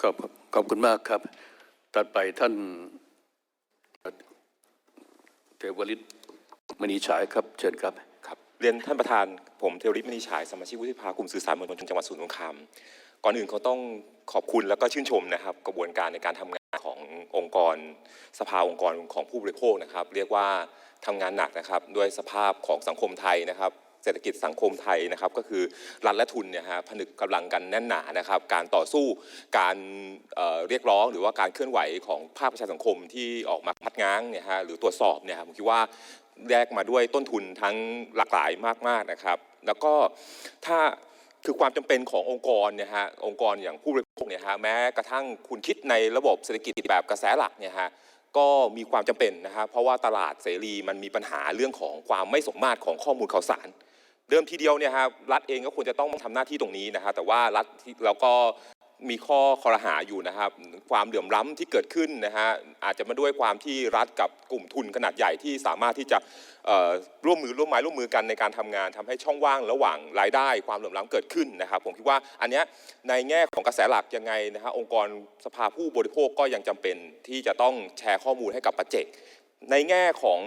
ขอบขอบคุณมากครับ ตัดไปท่านเทวลิตมณีฉายครับ เชิญครับ ครับ เรียนท่านประธานผมเทวริศมณีฉายสมาชิกวุฒิสภากลุ่มสื่อสารมวลชนจังหวัดสมุทรสงครามก่อนอื่นเขาต้องขอบคุณแล้วก็ชื่นชมนะครับ กระบวนการในการทำงานขององค์กร สภาองค์กรของผู้บริโภคนะครับ เรียกว่าทำงานหนักนะครับ ด้วยสภาพของสังคมไทยนะครับ เศรษฐกิจสังคมไทยนะครับก็คือรัฐและทุนเนี่ยฮะผนึกกำลังกันแน่นหนานะครับการต่อสู้การเเรียกร้องหรือว่าการเคลื่อนไหวของภาคประชาสังคมที่ออกมาพัดง้างเนี่ยฮะหรือตรวจสอบเนี่ยครับผมคิดว่าแลกมาด้วยต้นทุนทั้งหลากหลายมากๆนะครับ แล้วก็ถ้าคือความจำเป็นขององค์กรเนี่ยฮะองค์กรอย่างผู้บริโภคเนี่ยฮะแม้กระทั่งคุณคิดในระบบเศรษฐกิจแบบกระแสหลักเนี่ยฮะก็มีความจำเป็นนะฮะเพราะว่าตลาดเสรีมันมีปัญหาเรื่องของความไม่สมมาตรของข้อมูลข่าวสาร เดิมทีเดียวเนี่ยครับรัฐเองก็ควรจะต้องทำหน้าที่ตรงนี้นะฮะแต่ว่ารัฐเราก็มีข้อคอรหาอยู่นะครับ ความเหลื่อมล้ำที่เกิดขึ้นนะฮะอาจจะมาด้วยความที่รัฐกับกลุ่มทุนขนาดใหญ่ที่สามารถที่จะร่วมมือร่วมไม้ร่วมมือกันในการทำงานทำให้ช่องว่างระหว่างรายได้ ความเหลื่อมล้ำเกิดขึ้นนะครับ ผมคิดว่าอันเนี้ยในแง่ของกระแสหลักยังไงนะฮะองค์กรสภาผู้บริโภคก็ยังจำเป็นที่จะต้องแชร์ข้อมูลให้กับปัจเจกในแง่ของ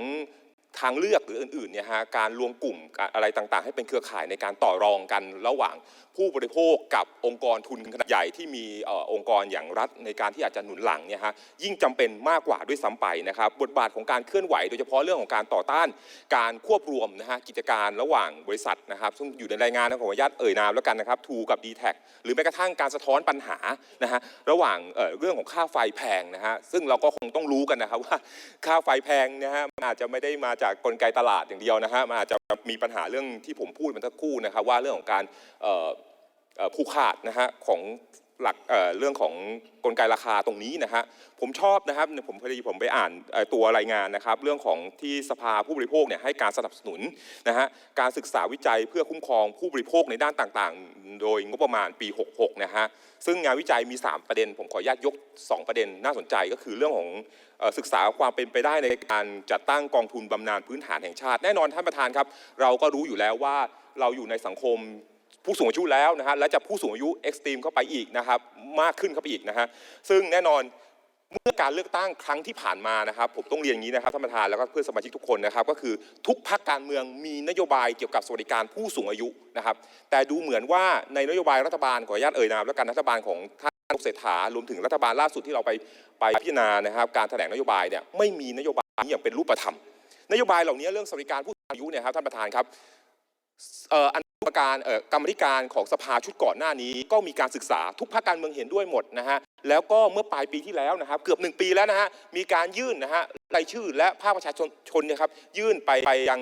ทางเลือกหรืออื่นๆเนี่ยฮะการรวมกลุ่มอะไรต่างๆ ให้เป็นเครือข่ายในการต่อรองกันระหว่างผู้บริโภคกับองค์กรทุนขนาดใหญ่ที่มีอองค์กรอย่างรัฐในการที่อาจจะหนุนหลังเนี่ยฮะยิ่งจำเป็นมากกว่าด้วยซ้ำไปนะครับ บทบาทของการเคลื่อนไหว โดยเฉพาะเรื่องของการต่อต้าน การควบรวมนะฮะกิจการระหว่างบริษัทนะครับ ซึ่งอยู่ในรายงานนะขออนุญาตเอ่ยนามแล้วกันนะครับทูกับ d t แทหรือแม้กระทั่งการสะท้อนปัญหานะฮะระหว่างเเรื่องของค่าไฟแพงนะฮะซึ่งเราก็คงต้องรู้กันนะครับว่าค่าไฟแพงนะฮะอาจจะไม่ได้มาจากกลไกตลาดอย่างเดียวนะฮะมันอาจจะมีปัญหาเรื่องที่ผมพูดมันสักครู่นะครับว่าเรื่องของการผูกขาดนะฮะของ หลักเเรื่องของกลไกราคาตรงนี้นะฮะผมชอบนะครับผมพอดีผมไปอ่านตัวรายงานนะครับ เรื่องของที่สภาผู้บริโภคเนี่ยให้การสนับสนุนนะฮะการศึกษาวิจัยเพื่อคุ้มครองผู้บริโภคในด้านต่างๆ โดยงบประมาณปี 66 นะฮะซึ่งงานวิจัยมี 3 ประเด็น ผมขออนุญาตยก 2 ประเด็นน่าสนใจก็คือเรื่องของศึกษาความเป็นไปได้ในการจัดตั้งกองทุนบำนาญพื้นฐานแห่งชาติแน่นอนท่านประธานครับ เราก็รู้อยู่แล้วว่าเราอยู่ในสังคม ผู้สูงอายุแล้วนะฮะและจะผู้สูงอายุเอ็กซ์ตรีมเข้าไปอีกนะครับมากขึ้นเข้าไปอีกนะฮะซึ่งแน่นอนเมื่อการเลือกตั้งครั้งที่ผ่านมานะครับ ผมต้องเรียนอย่างนี้นะครับท่านประธานแล้วก็เพื่อนสมาชิกทุกคนนะครับ ก็คือทุกพักการเมืองมีนโยบายเกี่ยวกับสวัสดิการผู้สูงอายุนะครับ แต่ดูเหมือนว่าในนโยบายรัฐบาลขออนุญาตเอ่ยนามแล้วกันรัฐบาลของท่านยกเศรษฐารวมถึงรัฐบาลล่าสุดที่เราไปไปพิจารณานะครับ การแถลงนโยบายเนี่ยไม่มีนโยบายอย่างเป็นรูปธรรมนโยบายเหล่านี้เรื่องสวัสดิการผู้สูงอายุเนี่ยครับท่านประธานครับอัน กรรมการกรรมธิการของสภาชุดก่อนหน้านี้ ก็มีการศึกษาทุกภาคการเมืองเห็นด้วยหมดนะฮะแล้วก็เมื่อปลายปีที่แล้วนะครับ เกือบหนึ่งปีแล้วนะฮะมีการยื่นนะฮะรายชื่อและภาคประชาชนชนนะครับยื่นไปไปยัง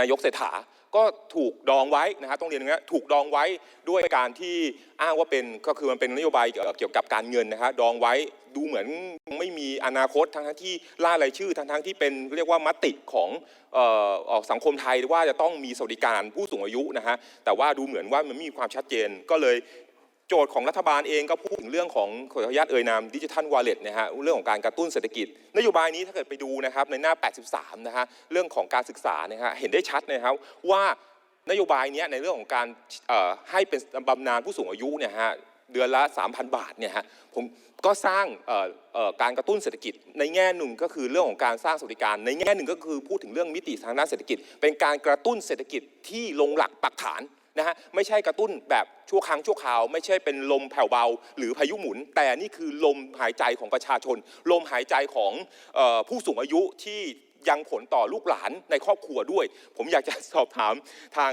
นายกเศรษฐา ก็ถูกดองไว้นะฮะต้องเรียนอย่างนี้ถูกดองไว้ด้วยการที่อ้างว่าเป็นก็คือมันเป็นนโยบายเกี่ยวกับการเงินนะฮะดองไว้ดูเหมือนไม่มีอนาคตทั้งที่ล่ารายชื่อทั้งที่เป็นเรียกว่ามติของออสังคมไทยว่าจะต้องมีสวัสดิการผู้สูงอายุนะฮะแต่ว่าดูเหมือนว่ามันไม่มีความชัดเจนก็เลย โจทย์ของรัฐบาลเองก็พูดถึงเรื่องของขออนุญาตเอ่ยนามดิจิทัลวอลเล็ตนะฮะเรื่องของการกระตุ้นเศรษฐกิจ นโยบายนี้ถ้าเกิดไปดูนะครับในหน้า 83 นะฮะเรื่องของการศึกษานะฮะเห็นได้ชัดนะครับว่านโยบายนี้ในเรื่องของการให้เป็นบำนาญผู้สูงอายุเนี่ยฮะเดือนละ 3,000 บาทเนี่ยฮะผมก็สร้างการกระตุ้นเศรษฐกิจ ในแง่หนึ่งก็คือเรื่องของการสร้างสวัสดิการ ในแง่หนึ่งก็คือพูดถึงเรื่องมิติทางด้านเศรษฐกิจ เป็นการกระตุ้นเศรษฐกิจที่ลงหลักปักฐาน นะฮะไม่ใช่กระตุ้นแบบชั่วครั้งชั่วคราว ไม่ใช่เป็นลมแผ่วเบา หรือพายุหมุน แต่นี่คือลมหายใจของประชาชน ลมหายใจของออผู้สูงอายุที่ยังผลต่อลูกหลานในครอบครัวด้วย ผมอยากจะสอบถามทาง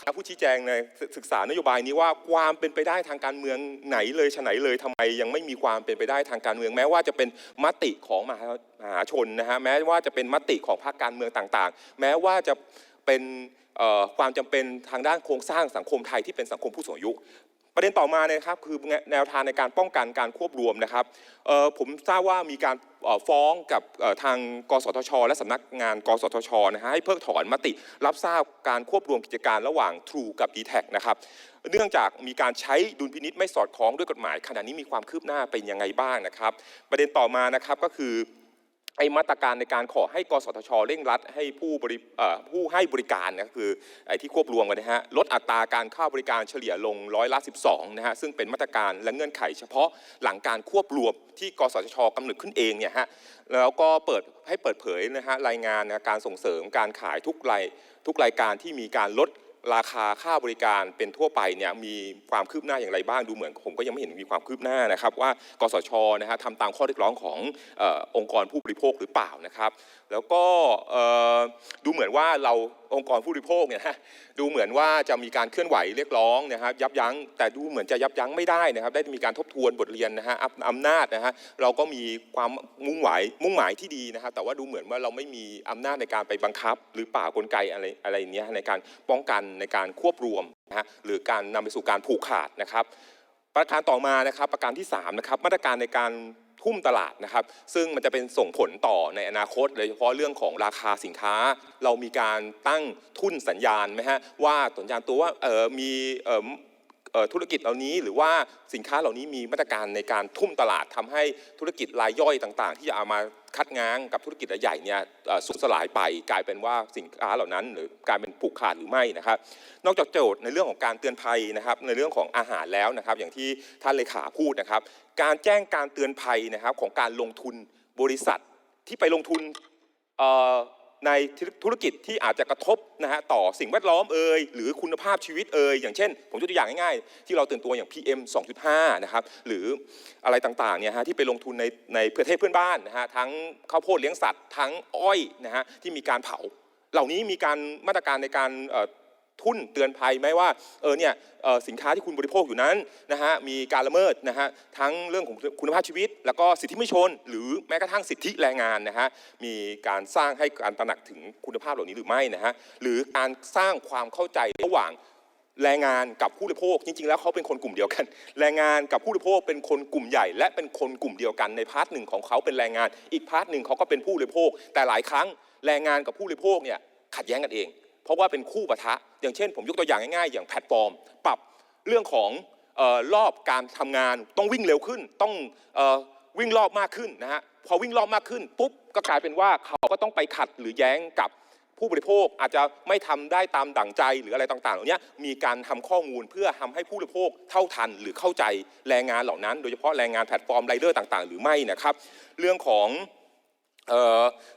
คณะผู้ชี้แจงในศึกษานโยบายนี้ว่าความเป็นไปได้ทางการเมืองไหนเลยฉไหนเลยทำไมยังไม่มีความเป็นไปได้ทางการเมือง แม้ว่าจะเป็นมติของมหามหาชนนะฮะแม้ว่าจะเป็นมติของพรรคการเมืองต่างๆ แม้ว่าจะ เป็นความจำเป็นทางด้านโครงสร้างสังคมไทยที่เป็นสังคมผู้สูงอายุ ประเด็นต่อมาเนยนะครับคือแนวทางในการป้องกันการควบรวมนะครับผมทราบว่ามีการฟ้องกับทางกสทช และสำนักงาน กสทชนะฮะให้เพิกถอนมติรับทราบการควบรวมกิจการระหว่าง True กับ d t แทนะครับเนื่องจากมีการใช้ดุลพินิษไม่สอดคล้องด้วยกฎหมายขณะนี้มีความคืบหน้าเป็นยังไงบ้างนะครับ ประเด็นต่อมานะครับก็คือ ไอ้มาตรการในการขอให้กสทช เร่งรัดให้ผู้บริผู้ให้บริการนะคือไอ้ที่ควบรวมกันนะฮะลดอัตราการเข้าบริการเฉลี่ยลงร้อยละ 12นะฮะซึ่งเป็นมาตรการและเงื่อนไขเฉพาะหลังการควบรวมที่กสทชกำหนดขึ้นเองเนี่ยฮะแล้วก็เปิดให้เปิดเผยนะฮะรายงานนะการส่งเสริมการขายทุกรายทุกรายการที่มีการลด ราคาค่าบริการเป็นทั่วไปเนี่ยมีความคืบหน้าอย่างไรบ้างดูเหมือนผมก็ยังไม่เห็นมีความคืบหน้านะครับ ว่ากสชนะฮะทำตามข้อเรียกร้องขององค์กรผู้บริโภคหรือเปล่านะครับ แล้วก็ดูเหมือนว่าเราองค์กรผู้บริโภคเนี่ยนะดูเหมือนว่าจะมีการเคลื่อนไหวเรียกร้องนะครับยับยั้งแต่ดูเหมือนจะยับยั้งไม่ได้นะครับ ได้มีการทบทวนบทเรียนนะฮะอำอำนาจนะฮะเราก็มีความมุ่งหมายมุ่งหมายที่ดีนะครับแต่ว่าดูเหมือนว่าเราไม่มีอำนาจในการไปบังคับ หรือป่ากลไกอะไรอะไรเนี้ยในการป้องกันในการควบรวมนะฮะหรือการนำไปสู่การผูกขาดนะครับ ประการต่อมานะครับประการที่3นะครับมาตรการในการ ทุ่มตลาดนะครับ ซึ่งมันจะเป็นส่งผลต่อในอนาคตโดยเฉพาะเรื่องของราคาสินค้า เรามีการตั้งทุนสัญญาณไหมฮะว่าสัญญาณตัวว่าเออมี ธุรกิจเหล่านี้หรือว่าสินค้าเหล่านี้มีมาตรการในการทุ่มตลาดทำให้ธุรกิจรายย่อยต่าง ๆ ที่จะเอามาคัดง้างกับธุรกิจรายใหญ่เนี่ยสูญสลายไปกลายเป็นว่าสินค้าเหล่านั้น หรือกลายเป็นผูกขาดหรือไม่นะครับ นอกจากโจทย์ในเรื่องของการเตือนภัยนะครับในเรื่องของอาหารแล้วนะครับ อย่างที่ท่านเลขาพูดนะครับ การแจ้งการเตือนภัยนะครับของการลงทุนบริษัทที่ไปลงทุน ในธุรกิจที่อาจจะกระทบนะฮะต่อสิ่งแวดล้อมเอ่ยหรือคุณภาพชีวิตเอ่ยอย่างเช่น ผมยกตัวอย่างง่ายๆ ที่เราตื่นตัวอย่าง PM 2.5 นะครับหรืออะไรต่างๆเนี่ยฮะที่ไปลงทุนในในประเทศเพื่อนบ้านนะฮะทั้งข้าวโพดเลี้ยงสัตว์ ทั้งอ้อยนะฮะที่มีการเผา เหล่านี้มีการมาตรการในการ ทุ่นเตือนภัยไหมว่าเออเนี่ยสินค้าที่คุณบริโภคอยู่นั้นนะฮะมีการละเมิดนะฮะทั้งเรื่องของคุณภาพชีวิต แล้วก็สิทธิมนุษยชน หรือแม้กระทั่งสิทธิแรงงานนะฮะมีการสร้างให้การตระหนักถึงคุณภาพเหล่านี้หรือไม่นะฮะหรือการสร้างความเข้าใจระหว่างแรงงานกับผู้บริโภคจริง ๆ แล้วเขาเป็นคนกลุ่มเดียวกัน แรงงานกับผู้บริโภคเป็นคนกลุ่มใหญ่ และเป็นคนกลุ่มเดียวกันในพาร์ทหนึ่งของเขาเป็นแรงงาน อีกพาร์ทหนึ่งเขาก็เป็นผู้บริโภค แต่หลายครั้งแรงงานกับผู้บริโภคเนี่ยขัดแย้งกันเอง เพราะว่าเป็นคู่ปะทะ อย่างเช่น ผมยกตัวอย่างง่ายๆ อย่างแพลตฟอร์ม ปรับเรื่องของออรอบการทำงานต้องวิ่งเร็วขึ้น ต้องออวิ่งรอบมากขึ้นนะฮะพอวิ่งรอบมากขึ้นปุ๊บก็กลายเป็นว่าเขาก็ต้องไปขัดหรือแย้งกับผู้บริโภคอาจจะไม่ทำได้ตามดั่งใจหรืออะไรต่างๆเหล่านี้มีการทำข้อมูลเพื่อทำให้ผู้บริโภคเท่าทัน หรือเข้าใจแรงงานเหล่านั้น โดยเฉพาะแรงงานแพลตฟอร์มไรเดอร์ต่างๆ หรือไม่นะครับ เรื่องของ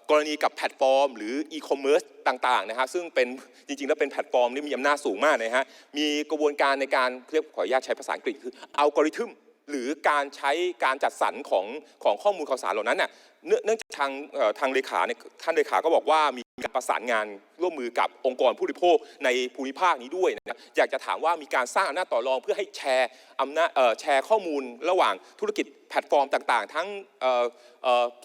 กรณีกับแพลตฟอร์ม หรืออีคอมเมิร์ซต่างๆนะฮะซึ่งเป็นจริงๆแล้วเป็นแพลตฟอร์มที่มีอำนาจสูงมากนะฮะมีกระบวนการในการเรียกขออนุญาตใช้ภาษาอังกฤษคืออัลกอริทึมหรือการใช้การจัดสรรของของข้อมูลข่าวสารเหล่านั้นน่ะเนื่องเนื่องจากทางทางเลขาเนี่ยท่านเลขาก็บอกว่ามีการประสานงานร่วมมือกับองค์กรผู้บริโภคในภูมิภาคนี้ด้วยนะครับอยากจะถามว่ามีการสร้างอำนาจต่อรองเพื่อให้แชร์อำนาจแชร์ข้อมูลระหว่างธุรกิจ แพลตฟอร์มต่างๆ ทั้ง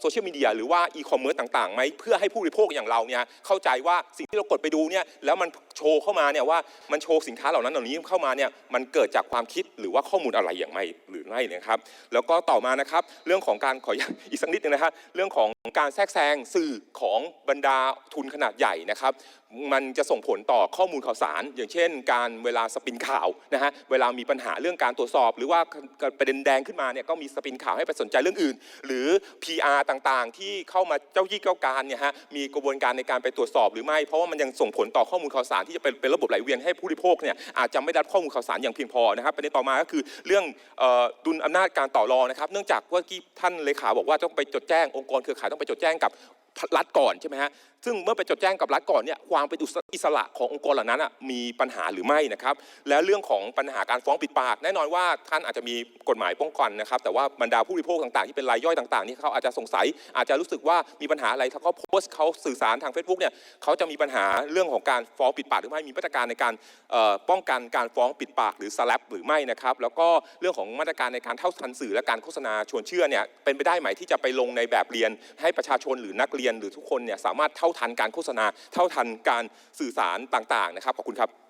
โซเชียลมีเดียหรือว่าอีคอมเมิร์ซต่างๆไหมเพื่อให้ผู้บริโภคอย่างเราเนี่ยเข้าใจว่าสิ่งที่เรากดไปดูเนี่ยแล้วมันโชว์เข้ามาเนี่ยว่ามันโชว์สินค้าเหล่านั้นเหล่านี้เข้ามาเนี่ยมันเกิดจากความคิดหรือว่าข้อมูลอะไรอย่างไรหรือไม่นะครับ แล้วก็ต่อมานะครับเรื่องของการขออีกสักนิดนึงนะครับเรื่องของการแทรกแซงสื่อของบรรดาทุนขนาดใหญ่นะครับมันจะส่งผลต่อข้อมูลข่าวสาร อย่างเช่น การเวลาสปินข่าวนะฮะเวลามีปัญหาเรื่องการตรวจสอบ หรือว่าประเด็นแดงขึ้นมาเนี่ยก็มีสปินข่าวให้ไปสนใจเรื่องอื่น หรือ PR ต่างๆ ที่เข้ามาเจ้ายี่เจ้าการเนี่ยฮะมีกระบวนการในการไปตรวจสอบหรือไม่ เพราะว่ามันยังส่งผลต่อข้อมูลข่าวสารที่จะเป็นเป็นระบบไหลเวียนให้ผู้บริโภคเนี่ยอาจจะไม่ได้รับข้อมูลข่าวสารอย่างเพียงพอนะครับประเด็นต่อมาก็คือเรื่องออดุลอำนาจการต่อรองนะครับ เนื่องจากว่าที่ท่านเลขาบอกว่าต้องไปจดแจ้งองค์กรเครือข่ายต้องไปจดแจ้งกับรัฐก่อนใช่ไหมฮะ ซึ่งเมื่อไปจดแจ้งกับรัฐก่อนเนี่ยความเป็นอิสระขององค์กรเหล่านั้นอะมีปัญหาหรือไม่นะครับ และเรื่องของปัญหาการฟ้องปิดปาก แน่นอนว่าท่านอาจจะมีกฎหมายป้องกันนะครับ แต่ว่าบรรดาผู้บริโภคต่างๆ ที่เป็นรายย่อยต่างๆนี่เขาอาจจะสงสัย อาจจะรู้สึกว่ามีปัญหาอะไรถ้าเขาโพสต์เขาสื่อสารทาง Facebook เนี่ยเขาจะมีปัญหาเรื่องของการฟ้องปิดปากหรือไม่มีมาตรการในการป้องกันการฟ้องปิดปากหรือสแลปหรือไม่นะครับ แล้วก็เรื่องของมาตรการในการเท่าทันสื่อและการโฆษณาชวนเชื่อเนี่ยเป็นไปได้ไหมที่จะไปลงในแบบเรียน ให้ประชาชนหรือนักเรียนหรือทุกคนเนี่ยสามารถเท่าทันการโฆษณา เท่าทันการสื่อสารต่างๆนะครับขอบคุณครับ